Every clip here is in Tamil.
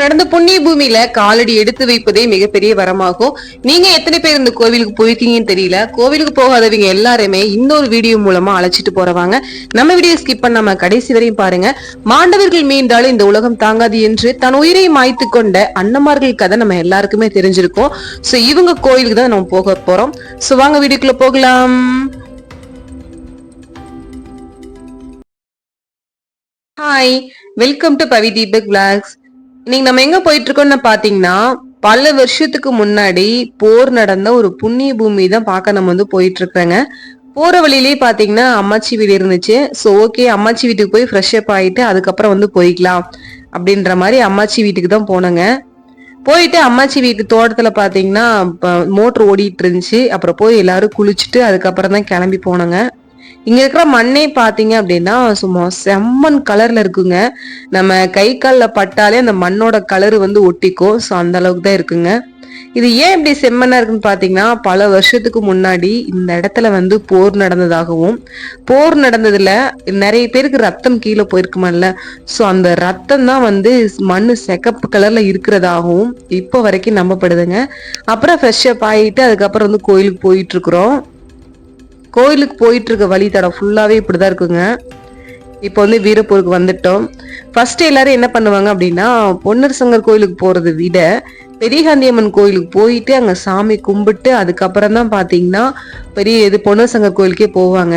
நடந்த புண்ணிய பூமியில காலடி எடுத்து வைப்பதே மிகப்பெரிய வரமாகும். நீங்க எத்தனை பேர் இந்த கோவிலுக்கு போயிருக்கீங்கன்னு தெரியல. கோவிலுக்கு போகாதவங்க எல்லாருமே இன்னொரு வீடியோ மூலமா அழைச்சிட்டு போறவாங்க நம்ம வீடியோ ஸ்கிப் பண்ணாம கடைசி வரையும் பாருங்க. மாண்டவர்கள் மீண்டாலும் இந்த உலகம் தாங்காது என்று தன் உயிரை மாய்த்து கொண்ட அன்னமார்கள் கதை நம்ம எல்லாருக்குமே தெரிஞ்சிருக்கும். சோ இவங்க கோயிலுக்கு தான் நம்ம போக போறோம். சோ வாங்க வீடியோக்குள்ள போகலாம். Hi welcome to Pavi Deepak vlogs இன்னைக்கு நம்ம எங்க போயிட்டு இருக்கோம்னு பாத்தீங்கன்னா பல வருஷத்துக்கு முன்னாடி போர் நடந்த ஒரு புண்ணிய பூமி தான் பார்க்க நம்ம வந்து போயிட்டு இருக்கிறேங்க போற வழியிலேயே பாத்தீங்கன்னா அம்மாச்சி வீடு இருந்துச்சு. ஸோ ஓகே அம்மாச்சி வீட்டுக்கு போய் ஃப்ரெஷ் அப் ஆயிட்டு அதுக்கப்புறம் வந்து போய்க்கலாம் அப்படின்ற மாதிரி அம்மாச்சி வீட்டுக்கு தான் போனோங்க. போயிட்டு அம்மாச்சி வீட்டு தோட்டத்துல பாத்தீங்கன்னா மோட்டர் ஓடிட்டு இருந்துச்சு. அப்புறம் போய் எல்லாரும் குளிச்சுட்டு அதுக்கப்புறம் தான் கிளம்பி போனோங்க. இங்க இருக்கிற மண்ணே பாத்தீங்க அப்படின்னா சும்மா செம்மண் கலர்ல இருக்குங்க. நம்ம கை காலில் பட்டாலே அந்த மண்ணோட கலர் வந்து ஒட்டிக்கும். ஸோ அந்த அளவுக்கு தான் இருக்குங்க. இது ஏன் இப்படி செம்மனா இருக்குன்னு பாத்தீங்கன்னா பல வருஷத்துக்கு முன்னாடி இந்த இடத்துல வந்து போர் நடந்ததாகவும் போர் நடந்ததுல நிறைய பேருக்கு ரத்தம் கீழே போயிருக்குமல்ல. ஸோ அந்த ரத்தம் தான் வந்து மண்ணு செகப்பு கலர்ல இருக்கிறதாகவும் இப்போ வரைக்கும் நம்பப்படுதுங்க. அப்புறம் ஃப்ரெஷ்ஷப் ஆகிட்டு அதுக்கப்புறம் வந்து கோயிலுக்கு போயிட்டு இருக்கிறோம். கோயிலுக்கு போயிட்டுருக்க வழி தடம் ஃபுல்லாவே இப்படிதான் இருக்குங்க. இப்போ வந்து வீரப்பூருக்கு வந்துட்டோம். ஃபஸ்ட்டு எல்லாரும் என்ன பண்ணுவாங்க அப்படின்னா பொன்னர் சங்கர் கோயிலுக்கு போகிறத விட பெரியகாந்தியம்மன் கோயிலுக்கு போயிட்டு அங்கே சாமி கும்பிட்டு அதுக்கப்புறம் தான் பார்த்தீங்கன்னா பெரிய இது பொன்னர் சங்கர் கோயிலுக்கே போவாங்க.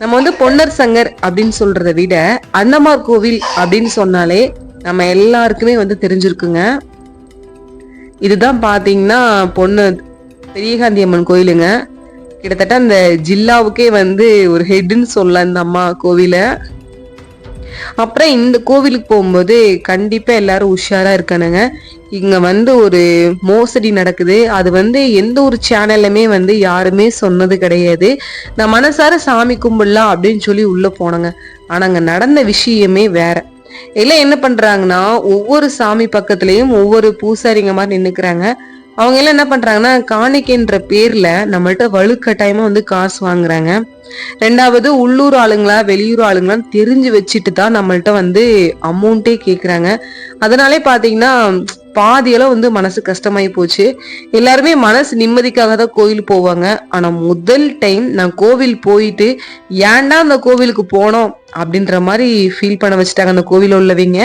நம்ம வந்து பொன்னர் சங்கர் அப்படின்னு சொல்கிறத விட அன்னமார் கோவில் அப்படின்னு சொன்னாலே நம்ம எல்லாருக்குமே வந்து தெரிஞ்சிருக்குங்க. இதுதான் பார்த்தீங்கன்னா பொண்ணு பெரியகாந்தி அம்மன் கோயிலுங்க. கிட்டத்தட்ட அந்த ஜில்லாவுக்கே வந்து ஒரு ஹெட்னு சொல்லலாம் இந்த அம்மா கோவில. அப்புறம் இந்த கோவிலுக்கு போகும்போது கண்டிப்பா எல்லாரும் உஷாரா இருக்கணுங்க. இங்க வந்து ஒரு மோசடி நடக்குது. அது வந்து எந்த ஒரு சேனல்லுமே வந்து யாருமே சொன்னது கிடையாது. நான் மனசார சாமி கும்பிடலாம் அப்படின்னு சொல்லி உள்ள போனேங்க. ஆனால் அங்கே நடந்த விஷயமே வேற. எல்லாம் என்ன பண்றாங்கன்னா ஒவ்வொரு சாமி பக்கத்துலயும் ஒவ்வொரு பூசாரிங்க மாதிரி நின்னுக்கிறாங்க. அவங்க எல்லாம் என்ன பண்றாங்கன்னா காணிக்கைன்ற பேர்ல நம்மள்ட்ட வலுக்கட்டாயமா வந்து காசு வாங்குறாங்க. ரெண்டாவது உள்ளூர் ஆளுங்களா வெளியூர் ஆளுங்களான்னு தெரிஞ்சு வச்சுட்டு தான் நம்மள்ட்ட வந்து அமௌண்ட்டே கேக்குறாங்க. அதனாலே பாத்தீங்கன்னா பாதியெல்லாம் வந்து மனசு கஷ்டமாயி போச்சு. எல்லாருமே மனசு நிம்மதிக்காக தான் கோவில் போவாங்க. ஆனால் முதல் டைம் நான் கோவில் போயிட்டு ஏன்டா அந்த கோவிலுக்கு போனோம் அப்படின்ற மாதிரி ஃபீல் பண்ண வச்சுட்டாங்க அந்த கோவில் உள்ளவங்க.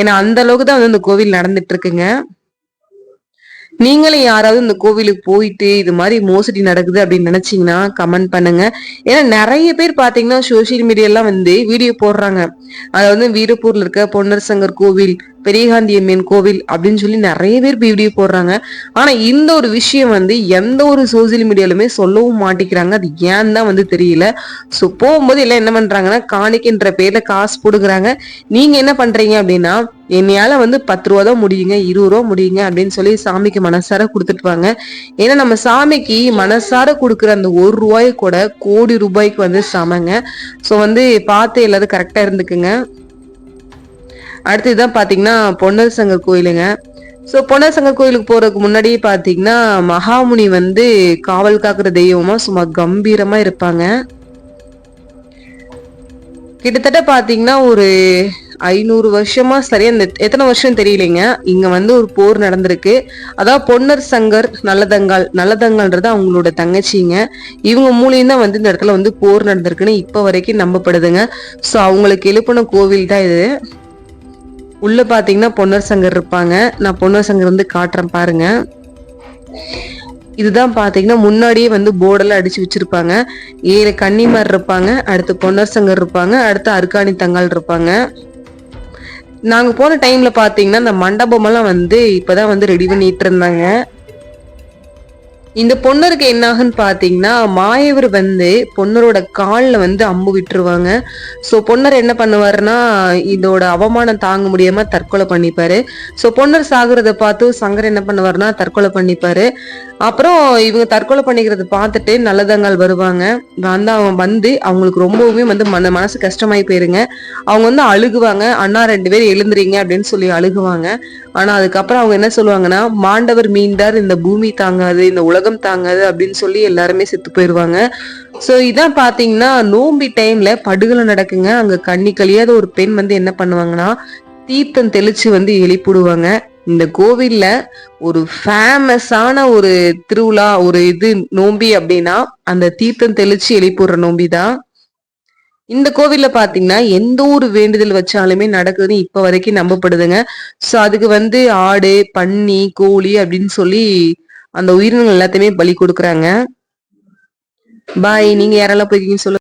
ஏன்னா அந்த அளவுக்கு தான் வந்து அந்த கோவில் நடந்துட்டு இருக்குங்க. நீங்களும் யாராவது இந்த கோவிலுக்கு போயிட்டு இது மாதிரி மோசடி நடக்குது அப்படின்னு நினைச்சீங்கன்னா கமெண்ட் பண்ணுங்க. ஏன்னா நிறைய பேர் பாத்தீங்கன்னா சோசியல் மீடியா எல்லாம் வந்து வீடியோ போடுறாங்க. அதாவது வீரப்பூர்ல இருக்க பொன்னர் சங்கர் கோவில் பெரியகாந்தி அம்மன் கோவில் அப்படின்னு சொல்லி நிறைய பேர் வீடியோ போடுறாங்க. ஆனா இந்த ஒரு விஷயம் வந்து எந்த ஒரு சோசியல் மீடியாலுமே சொல்லவும் மாட்டேங்கிறாங்க. அது ஏன் தான் வந்து தெரியல. ஸோ போகும்போது எல்லாம் என்ன பண்றாங்கன்னா காணிக்கின்ற பேர்ல காசு போடுக்கிறாங்க நீங்க என்ன பண்றீங்க அப்படின்னா என்னையால வந்து பத்து ரூபா தான் முடியுங்க இருபது ரூபா முடியுங்க அப்படின்னு சொல்லி சாமிக்கு மனசார கொடுத்துட்டு வாங்க. ஏன்னா நம்ம சாமிக்கு மனசார கொடுக்குற அந்த ஒரு ரூபாய் கூட கோடி ரூபாய்க்கு வந்து சமங்க. ஸோ வந்து பார்த்து எல்லாரும் கரெக்டா இருந்துக்குங்க. அடுத்து இதான் பொன்னர் சங்கர் கோயிலுங்க. ஸோ பொன்னர் சங்கர் கோயிலுக்கு போகிறதுக்கு முன்னாடி பார்த்தீங்கன்னா மகாமுனி வந்து காவல் காக்குற தெய்வமாக சும்மா கம்பீரமாக இருப்பாங்க. கிட்டத்தட்ட பார்த்தீங்கன்னா ஒரு ஐநூறு வருஷமா சரியா இந்த எத்தனை வருஷம் தெரியலைங்க. இங்க வந்து ஒரு போர் நடந்திருக்கு. அதாவது பொன்னர் சங்கர் நல்லதங்கால் நல்லதங்கால்ன்றது அவங்களோட தங்கச்சிங்க. இவங்க மூலியம் தான் வந்து இந்த இடத்துல வந்து போர் நடந்திருக்குன்னு இப்போ வரைக்கும் நம்பப்படுதுங்க. ஸோ அவங்களுக்கு எழுப்பின கோவில் தான் இது. உள்ள பாத்தீங்கன்னா பொன்னர் சங்கர் இருப்பாங்க. நான் பொன்னர் சங்கர் வந்து காட்டுறேன் பாருங்க. இதுதான் பாத்தீங்கன்னா முன்னாடியே வந்து போர்டெல்லாம் அடிச்சு வச்சிருப்பாங்க. ஏழு கன்னிமார் இருப்பாங்க அடுத்து பொன்னர் சங்கர் இருப்பாங்க அடுத்து அர்காணி தங்கால் இருப்பாங்க. நாங்க போன டைம்ல பாத்தீங்கன்னா இந்த மண்டபம் எல்லாம் வந்து இப்பதான் வந்து ரெடி பண்ணிட்டு இருந்தாங்க இந்த பொண்ணருக்கு என்ன ஆகுன்னு மாயவர் வந்து பொண்ணரோட காலில் வந்து அம்பு விட்டுருவாங்க. ஸோ பொன்னர் என்ன பண்ணுவாருன்னா இதோட அவமானம் தாங்க முடியாம தற்கொலை பண்ணிப்பாரு. ஸோ பொன்னர் சாகுறத பார்த்து சங்கர் என்ன பண்ணுவாருன்னா தற்கொலை பண்ணிப்பாரு. அப்புறம் இவங்க தற்கொலை பண்ணிக்கிறத பார்த்துட்டு நல்லதங்கால் வருவாங்க. வந்து அவங்க வந்து அவங்களுக்கு ரொம்பவுமே வந்து மன மனசு கஷ்டமாயி போயிருங்க. அவங்க வந்து அழுகுவாங்க. அண்ணா ரெண்டு பேரும் எழுந்துறீங்க அப்படின்னு சொல்லி அழுகுவாங்க. ஆனா அதுக்கப்புறம் அவங்க என்ன சொல்லுவாங்கன்னா மாண்டவர் மீண்டார் இந்த பூமி தாங்காது இந்த உலகம் தாங்காது அப்படின்னு சொல்லி எல்லாருமே செத்து போயிருவாங்க. சோ இதான் பாத்தீங்கன்னா நோம்பி டைம்ல படுகொலை நடக்குங்க. அங்க கண்ணி கழியாத ஒரு பெண் வந்து என்ன பண்ணுவாங்கன்னா தீர்த்தம் தெளிச்சு வந்து எழுப்பிடுவாங்க இந்த கோவில்ல ஒரு ஃபேமஸான ஒரு திருவிழா ஒரு இது நோம்பி அப்படின்னா அந்த தீர்த்தம் தெளிச்சு எழுப்பிடுற நோம்பி தான். இந்த கோவில்ல பாத்தீங்கன்னா எந்த ஒரு வேண்டுதல் வச்சாலுமே நடக்குதுன்னு இப்ப வரைக்கும் நம்பப்படுதுங்க. சோ அதுக்கு வந்து ஆடு பன்னி கோழி அப்படின்னு சொல்லி அந்த உயிரினங்கள் எல்லாத்தையுமே பலி கொடுக்குறாங்க. பாய் நீங்க யாரெல்லாம் போயிருக்கீங்கன்னு சொல்லுங்க.